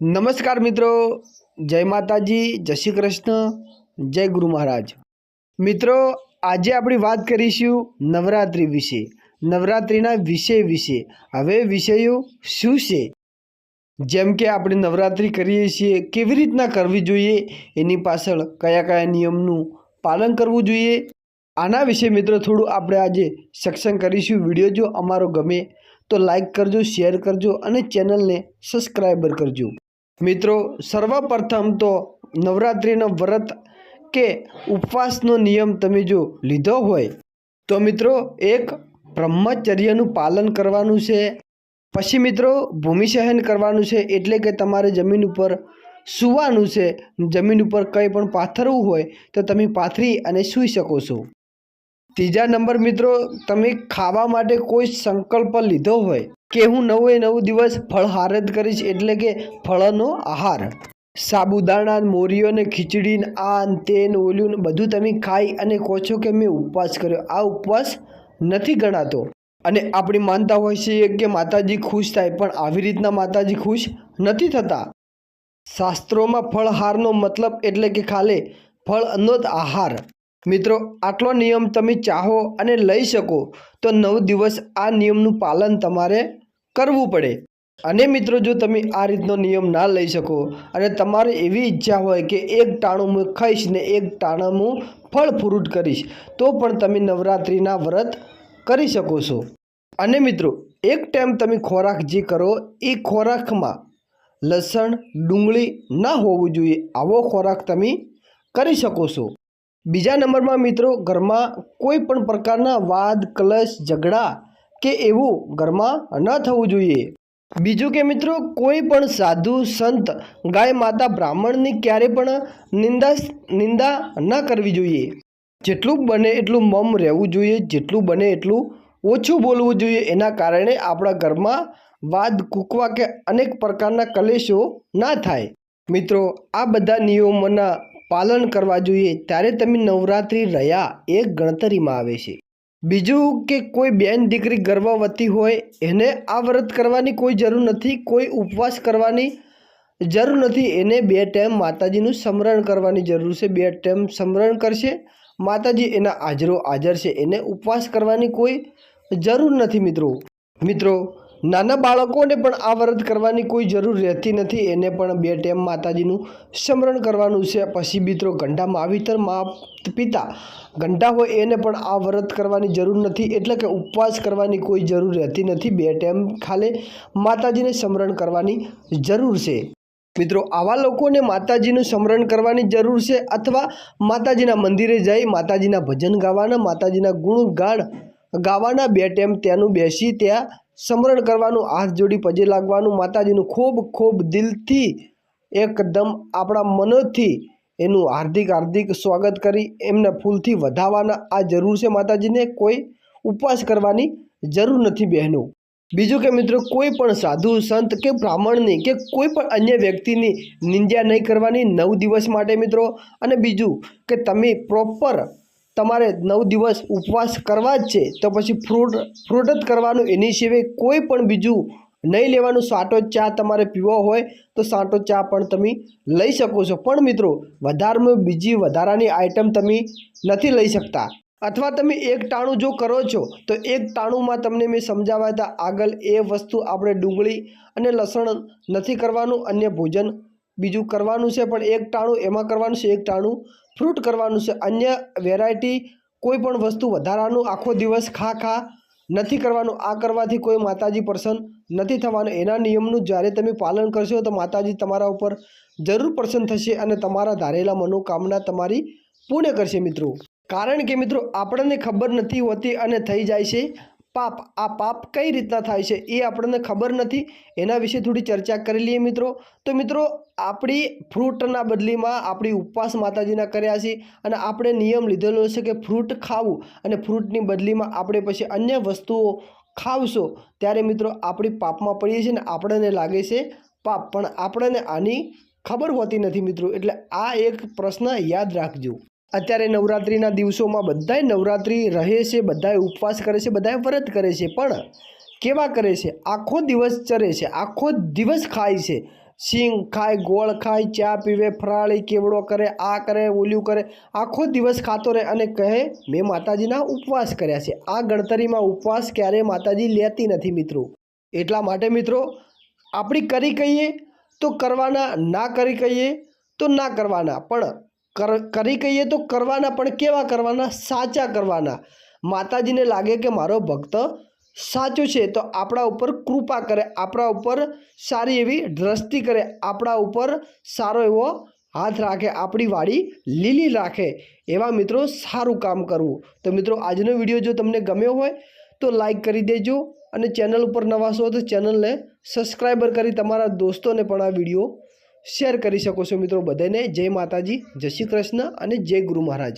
નમસ્કાર મિત્રો, જય માતાજી, જય શ્રી કૃષ્ણ, જય ગુરુ મહારાજ. મિત્રો, આજે આપણી વાત કરીશું નવરાત્રિ વિશે, નવરાત્રિના વિષય વિશે. હવે વિષયો શું છે? જેમ કે આપણે નવરાત્રિ કરીએ છીએ, કેવી રીતના કરવી જોઈએ, એની પાછળ કયા કયા નિયમનું પાલન કરવું જોઈએ, આના વિશે મિત્રો થોડું આપણે આજે સક્ષમ કરીશું. વીડિયો જો અમારો ગમે તો લાઈક કરજો, શેર કરજો અને ચેનલને સબસ્ક્રાઈબર કરજો. મિત્રો, સર્વપ્રથમ તો નવરાત્રિનો વ્રત કે ઉપવાસનો નિયમ તમે જો લીધો હોય, તો મિત્રો એક બ્રહ્મચર્યનું પાલન કરવાનું છે. પછી મિત્રો ભૂમિસહન કરવાનું છે એટલે કે તમારે જમીન ઉપર સૂવાનું છે. જમીન ઉપર કંઈ પણ પાથરવું હોય તો તમે પાથરી અને સૂઈ શકો છો. ત્રીજા નંબર મિત્રો, તમે ખાવા માટે કોઈ સંકલ્પ લીધો હોય કે હું નવે નવ દિવસ ફળહાર જ કરીશ એટલે કે ફળનો આહાર. સાબુદાણા, મોરીઓ ને ખીચડી આ તે ને ઓલું ને બધું તમે ખાઈ અને કહો છો કે મેં ઉપવાસ કર્યો. આ ઉપવાસ નથી ગણાતો. અને આપણી માનતા હોય છે કે માતાજી ખુશ થાય, પણ આવી રીતના માતાજી ખુશ નથી થતા. શાસ્ત્રોમાં ફળહારનો મતલબ એટલે કે ખાલે ફળનો જ આહાર. મિત્રો, આટલો નિયમ તમે ચાહો અને લઈ શકો, તો નવ દિવસ આ નિયમનું પાલન તમારે કરવું પડે. અને મિત્રો, જો તમે આ રીતનો નિયમ ના લઈ શકો અને તમારે એવી ઈચ્છા હોય કે એક ટાણું હું ખાઈશ ને એક ટાણું હું ફળ ફ્રૂટ કરીશ, તો પણ તમે નવરાત્રિના વ્રત કરી શકો છો. અને મિત્રો, એક ટાઈમ તમે ખોરાક જે કરો, એ ખોરાકમાં લસણ, ડુંગળી ના હોવું જોઈએ. આવો ખોરાક તમે કરી શકો છો. બીજા નંબરમાં મિત્રો ઘરમાં કોઈ પણ પ્રકારના વાદ, કલશ, ઝઘડા કે એવું ઘરમાં ન થવું જોઈએ. બીજું કે મિત્રો કોઈ પણ સાધુ, સંત, ગાય, માતા, બ્રાહ્મણની ક્યારે પણ નિંદા નિંદા ન કરવી જોઈએ. જેટલું બને એટલું મમ રહેવું જોઈએ, જેટલું બને એટલું ઓછું બોલવું જોઈએ. એના કારણે આપણા ઘરમાં વાદ, કૂકવા કે અનેક પ્રકારના કલેશો ના થાય. મિત્રો, આ બધા નિયમોના પાલન કરવા જોઈએ, ત્યારે તમે નવરાત્રિ રહ્યા એ ગણતરીમાં આવે છે. બીજું કે કોઈ બેન દીકરી ગર્ભવતી હોય, એને આ વ્રત કરવાની કોઈ જરૂર નથી, કોઈ ઉપવાસ કરવાની જરૂર નથી, એને બે ટાઈમ માતાજીનું સ્મરણ કરવાની જરૂર છે, બે ટાઈમ સ્મરણ કરશે. માતાજી એના હાજરો હાજર છે, એને ઉપવાસ કરવાની કોઈ જરૂર નથી, મિત્રો. મિત્રો નાના બાળકોને પણ આ વ્રત કરવાની કોઈ જરૂર રહેતી નથી. એને પણ બે ટેમ માતાજીનું સ્મરણ કરવાનું છે. પછી મિત્રો ગંડા માવિતર મા પિતા ગંડા હોય એને પણ આ વ્રત કરવાની જરૂર નથી. એટલે કે ઉપવાસ કરવાની કોઈ જરૂર રહેતી નથી. બે ટેમ ખાલી માતાજીને સ્મરણ કરવાની જરૂર છે. મિત્રો, આવા લોકોને માતાજીનું સ્મરણ કરવાની જરૂર છે અથવા માતાજીના મંદિરે જઈ માતાજીના ભજન ગાવાના, માતાજીના ગુણગાન ગાવાના બે ટેમ ત્યાંનું બેસી ત્યાં સ્મરણ કરવાનું, હાથ જોડી પજે લાગવાનું, માતાજીનું ખૂબ ખૂબ દિલથી એકદમ આપણા મનોથી એનું હાર્દિક હાર્દિક સ્વાગત કરી, એમને ફૂલથી વધાવવાના આ જરૂર છે માતાજીને કોઈ ઉપવાસ કરવાની જરૂર નથી બહેનો. બીજું કે મિત્રો, કોઈ પણ સાધુ, સંત કે બ્રાહ્મણની કે કોઈ પણ અન્ય વ્યક્તિની નિંદ્યા નહીં કરવાની નવ દિવસ માટે મિત્રો. અને બીજું કે તમે પ્રોપર તમારે નવ દિવસ ઉપવાસ કરવા જ છે, તો પછી ફ્રૂટ ફ્રૂટ જ કરવાનું. એની સિવાય કોઈ પણ બીજું નહીં લેવાનું. સાટો ચા તમારે પીવો હોય, તો સાટો ચા પણ તમે લઈ શકો છો. પણ મિત્રો વધારમાં બીજી વધારાની આઈટમ તમે નથી લઈ શકતા. અથવા તમે એક ટાણું જો કરો છો, તો એક ટાણુંમાં તમને મેં સમજાવ્યા હતા, આગળ એ વસ્તુ આપણે ડુંગળી અને લસણ નથી કરવાનું, અન્ય ભોજન બીજું કરવાનું છે, પણ એક ટાણું એમાં કરવાનું છે, એક ટાણું ફ્રૂટ કરવાનું છે. અન્ય વેરાયટી કોઈ પણ વસ્તુ વધારાનું આખો દિવસ ખા ખા નથી કરવાનું. આ કરવાથી કોઈ માતાજી પ્રસન્ન નથી થવાનું. એના નિયમનું જ્યારે તમે પાલન કરશો તો માતાજી તમારા ઉપર જરૂર પ્રસન્ન થશે અને તમારા ધારેલા મનોકામના તમારી પૂર્ણ કરશે મિત્રો. કારણ કે મિત્રો, આપણને ખબર નથી હોતી અને થઈ જાય છે પાપ, આ પાપ કઈ રીતના થાય છે એ આપણને ખબર નથી. એના વિશે થોડી ચર્ચા કરી લઈએ મિત્રો. તો મિત્રો, આપણી ફ્રૂટના બદલીમાં આપણી ઉપવાસ માતાજીના કર્યા છે અને આપણે નિયમ લીધેલો છે કે ફ્રૂટ ખાવું અને ફ્રૂટની બદલીમાં આપણે પછી અન્ય વસ્તુઓ ખાવશો ત્યારે મિત્રો આપણી પાપમાં પડીએ છીએ ને આપણને લાગે છે પાપ. પણ આપણને આની ખબર હોતી નથી મિત્રો. એટલે આ એક પ્રશ્ન યાદ રાખજો. અત્યારે નવરાત્રિના દિવસોમાં બધાય નવરાત્રિ રહે છે, બધાય ઉપવાસ કરે છે, બધાય વ્રત કરે છે. પણ કેવા કરે છે? આખો દિવસ ચરે છે, આખો દિવસ ખાય છે. સિંગ ખાય, ગોળ ખાય, ચા પીવે, ફરાળી, કેવડો કરે, આ કરે ઓલ્યું કરે, આખો દિવસ ખાતો રહે અને કહે, મેં માતાજીના ઉપવાસ કર્યા છે. આ ગણતરીમાં ઉપવાસ ક્યારેય માતાજી લેતી નથી મિત્રો. એટલા માટે મિત્રો, આપણી કરી કહીએ તો કરવાના, ના કરી કહીએ તો ના કરવાના. પણ કરી કહીએ તો કરવાના, પણ કેવા કરવાના? સાચા કરવાના. માતાજીને લાગે કે મારો ભક્ત સાચો છે, તો આપણા ઉપર કૃપા કરે, આપણા ઉપર સારી એવી દ્રષ્ટિ કરે, આપણા ઉપર સારો એવો હાથ રાખે, આપણી વાડી લીલી રાખે, એવા મિત્રો સારું કામ કરવું. તો મિત્રો, આજનો વીડિયો જો તમને ગમ્યો હોય, તો લાઈક કરી દેજો અને ચેનલ ઉપર નવા છો તો ચેનલને સબસ્ક્રાઈબર કરી તમારા દોસ્તોને પણ આ વીડિયો શેર કરી શકો છો મિત્રો બધાને જય માતાજી, જય શ્રી કૃષ્ણ અને જય ગુરુ મહારાજ.